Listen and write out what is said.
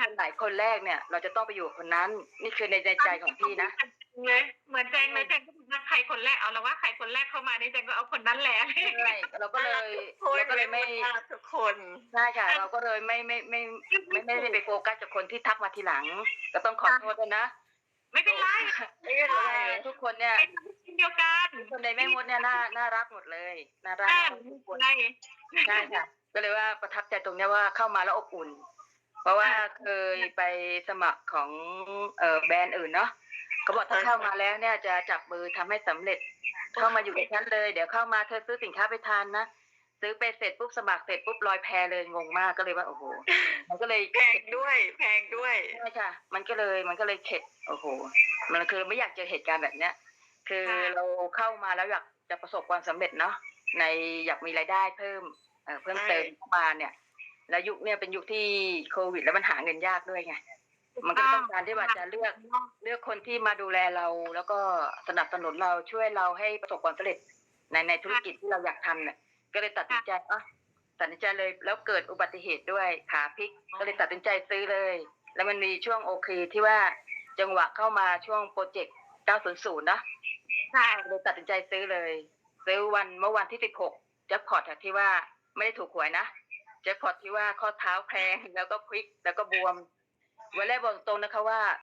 คนไหนคนแรกเนี่ย เราจะต้องไปอยู่กับคนนั้น นี่คือในในใจของพี่นะเลยเหมือนแจงเลยแจงก็บอกว่าใครคนแรกเอาแล้วว่าใครคนแรกเข้ามานี่แจงก็เอาคนนั้นแหละใช่เราก็เลยโอ้ยเราก็เลยไม่น่ารักทุกคนใช่ค่ะ เราก็เลยไม่ไม่ไม่ไม่ไม่ได้ไปโฟกัสกับคนที่ทักมาทีหลัง ก็ต้องขอโทษด้วยนะไม่เป็นไรไม่เป็นเพไรราะว่าทุกคนเนี่ยเป็นทีมเดียวกันทุกคนในแม่มดเนี่ยน่าน่ารักหมดเลยน่ารักใช่ทุกคไม่นเป็นไรใช่ค่ะก็เลยว่าประทับใจตรงเนี้ยว่าเข้ามาแล้วอบอุ่น เพราะว่าเคยไปสมัครของเอ่อแบรนด์อื่นเนาะเขาบอกถ้าเข้ามาแล้วเนี่ยจะจับมือทำให้สำเร็จ เข้ามาอยู่กับฉันเลย เดี๋ยวเข้ามาเธอซื้อสินค้าไปทานนะซื้อไปเสร็จปุ๊บสมัครเสร็จปุ๊บลอยแพเลยงงมากก็เลยว่าโอ้โหมันก็เลยแพงด้วย แพงด้วยใช่ค่ะ มันก็เลยมันก็เลยเข็ดโอ้โห มันคือไม่อยากเจอเหตุการณ์แบบเนี้ยคือเราเข้ามาแล้วอยากจะประสบความสำเร็จเนาะในอยากมีรายได้เพิ่มเอ่อเพิ่มเติมเข้ามาเนี่ย แล้วยุคเนี่ยเป็นยุคที่โควิด แล้วมันหาเงินยากด้วยไงมันก็ต้องการที่ว่าจะเลือกเลือกคนที่มาดูแลเรา แล้วก็สนับสนุนเราช่วยเราให้ประสบความสำเร็จในในธุรกิจที่เราอยากทำเนี่ยก็เลยตัดสินใจอะตัดสินใจเลยแล้วเกิดอุบัติเหตุด้วยขาพลิก ก็เลยตัดสินใจซื้อเลย แล้วมันมีช่วงโอเคที่ว่าจังหวะเข้ามาช่วงโปรเจกต์ 900 นะใช่เลยตัดสินใจซื้อเลย ซื้อวันเมื่อวันที่ 16 แจ็คพอตอะที่ว่าไม่ได้ถูกหวยนะ แจ็คพอตที่ว่าข้อเท้าแพงแล้วก็พลิกแล้วก็บวมวันแรกบอกตรงนะคะว่า